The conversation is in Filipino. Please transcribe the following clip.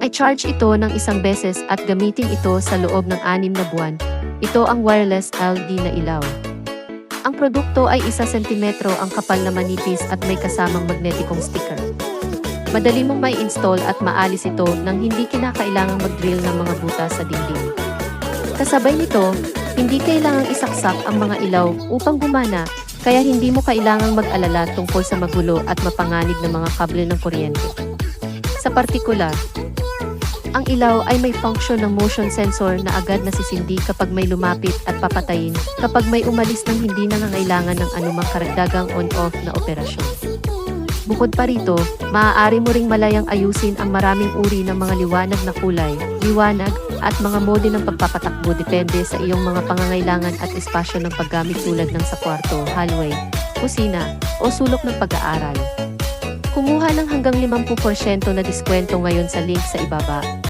ay charge ito ng isang beses at gamitin ito sa loob ng anim na buwan. Ito ang wireless LED na ilaw. Ang produkto ay isa sentimetro ang kapal na manipis at may kasamang magnetikong sticker. Madali mong may install at maalis ito nang hindi kinakailangang mag-drill ng mga butas sa dingding. Kasabay nito, hindi kailangang isaksak ang mga ilaw upang gumana, kaya hindi mo kailangang mag-alala tungkol sa magulo at mapanganib na mga kable ng kuryente. Sa partikular, ang ilaw ay may function ng motion sensor na agad nasisindi kapag may lumapit at papatayin kapag may umalis ng hindi nangangailangan ng anumang karagdagang on-off na operasyon. Bukod pa rito, maaari mo ring malayang ayusin ang maraming uri ng mga liwanag na kulay, liwanag, at mga mode ng pagpapatakbo depende sa iyong mga pangangailangan at espasyo ng paggamit tulad ng sa kwarto, hallway, kusina, o sulok ng pag-aaral. Kumuha ng hanggang 50% na diskwento ngayon sa link sa ibaba.